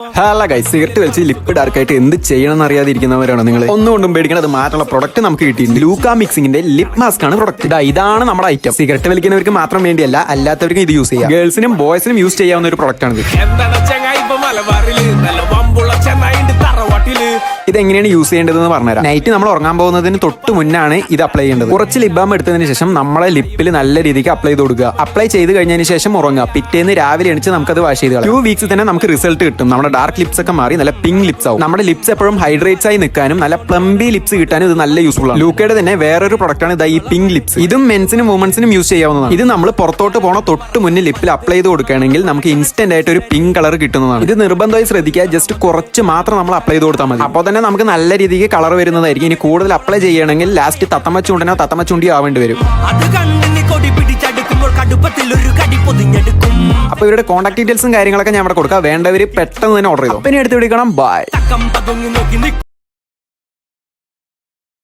Hello guys cigarette വലിച്ച് lip dark ആയിട്ട് എന്ത് ചെയ്യണം എന്ന് അറിയാതിരിക്കുന്നവരാണ് നിങ്ങൾ ഒന്നുകൊണ്ടും പേടിക്കണം അത് മാറ്റുള്ള പ്രൊഡക്റ്റ് നമുക്ക് കിട്ടിയിട്ടുണ്ട്. ലൂക്ക മിക്സിംഗിന്റെ ലിപ് മാസ്ക് ആണ് പ്രൊഡക്റ്റ് ഇതാ ഇതാണ് നമ്മുടെ ഐറ്റം സിഗരറ്റ് വലിക്കുന്നവർക്ക് മാത്രം വേണ്ടിയല്ല അല്ലാത്തവർക്കും ഇത് യൂസ് ചെയ്യാം. ഗേൾസിനും ബോയ്സിനും യൂസ് ചെയ്യാവുന്ന ഒരു പ്രൊഡക്റ്റ് ആണ് തറവാട്ടിൽ ഇത് എങ്ങനെയാണ് യൂസ് ചെയ്യേണ്ടതെന്ന് പറഞ്ഞുതരാം. നൈറ്റ് നമ്മൾ ഉറങ്ങാൻ പോകുന്നതിന് തൊട്ട് മുന്നാണ് ഇത് അപ്ലൈ ചെയ്യേണ്ടത്. കുറച്ച് ലിപ് ബാം എടുത്തതിന് ശേഷം നമ്മളെ ലിപ്പിൽ നല്ല രീതിക്ക് അപ്ലൈ ചെയ്ത് കൊടുക്കുക. അപ്ലൈ ചെയ്ത് കഴിഞ്ഞതിന് ശേഷം ഉറങ്ങുക. പിറ്റേന്ന് രാവിലെ എണിച്ച് നമുക്കത് വാഷ് ചെയ്ത് ടു വീക്സ് തന്നെ നമുക്ക് റിസൾട്ട് കിട്ടും. നമ്മുടെ ഡാർക്ക് ലിപ്സ് ഒക്കെ മാറി നല്ല പിങ്ക് ലിപ്സ് ആവും. നമ്മുടെ ലിപ്സ് എപ്പോഴും ഹൈഡ്രേറ്റ്സ് ആയി നിൽക്കാനും നല്ല പ്ലംബി ലിപ്സ് കിട്ടാനും ഇത് നല്ല യൂസ്ഫുൾ ആണ്. ലൂക്കയുടെ തന്നെ വേറൊരു പ്രൊഡക്റ്റ് ആണ് ഇതാ ഈ പിങ്ക് ലിപ്സ് ഇതും മെൻസിനും വുമൻസിനും യൂസ് ചെയ്യാവുന്നതാണ്. ഇത് നമ്മൾ പുറത്തോട്ട് പോണ തൊട്ട് മുന്നിൽ ലിപ്പിൽ അപ്ലൈ ചെയ്ത് കൊടുക്കുകയാണെങ്കിൽ നമുക്ക് ഇൻസ്റ്റന്റ് ആയിട്ട് ഒരു പിങ്ക് കളർ കിട്ടുന്നതാണ്. ഇത് നിർബന്ധമായി ശ്രദ്ധിക്കുക. ജസ്റ്റ് കുറച്ച് മാത്രം നമ്മൾ അപ്ലൈ ചെയ്ത് കൊടുത്താൽ മതി. അപ്പോൾ തന്നെ നമുക്ക് നല്ല രീതിക്ക് കളർ വരുന്നതായിരിക്കും. ഇനി കൂടുതൽ അപ്ലൈ ചെയ്യണമെങ്കിൽ ലാസ്റ്റ് തത്തമ്മ ചൂണ്ടനോ തത്തമ്മ ചൂണ്ടിയോ ആവേണ്ടി വരും അപ്പൊ ഇവരുടെ കോൺടാക്ട് ഡീറ്റെയിൽസും കാര്യങ്ങളൊക്കെ ഞാൻ ഇവിടെ കൊടുക്കാം. വേണ്ടവർ പെട്ടെന്ന് തന്നെ ഓർഡർ ചെയ്തു. പിന്നെ എടുത്ത് പിടിക്കണം ബൈ